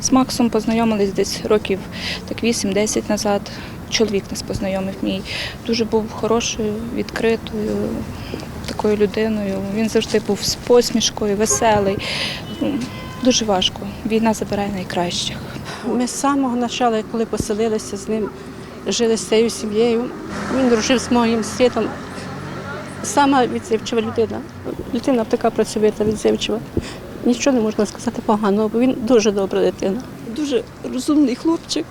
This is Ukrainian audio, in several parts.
З Максом познайомились десь років так 8-10 назад. Чоловік нас познайомив мій. Дуже був хорошою, відкритою, такою людиною. Він завжди був з посмішкою, веселий. Ну, Дуже важко. Війна забирає найкращих. Ми з самого початку, коли поселилися з ним, жили з цією сім'єю. Він дружив з моїм світом. Сама відзивчива людина. Людина така працьовита, відзивчива. Нічого не можна сказати поганого, бо він дуже добра дитина. дуже розумний хлопчик,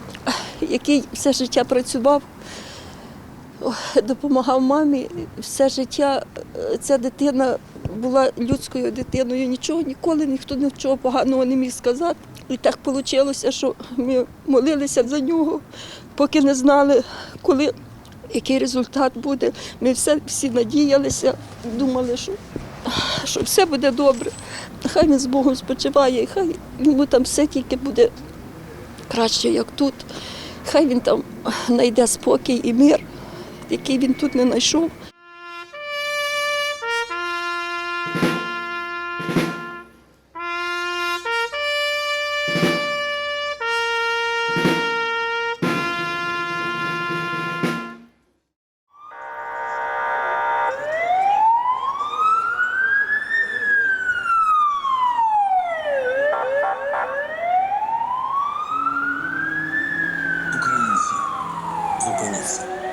який все життя працював, допомагав мамі. Все життя е, ця дитина була людською дитиною. Нічого ніколи ніхто нічого поганого не міг сказати. І так вийшло, що ми молилися за нього, поки не знали, коли який результат буде. Ми все, всі надіялися, думали, що, що все буде добре. Хай він з Богом спочиває, і хай йому там все тільки буде краще, як тут. Хай він там знайде спокій і мир, який він тут не знайшов. Podcast.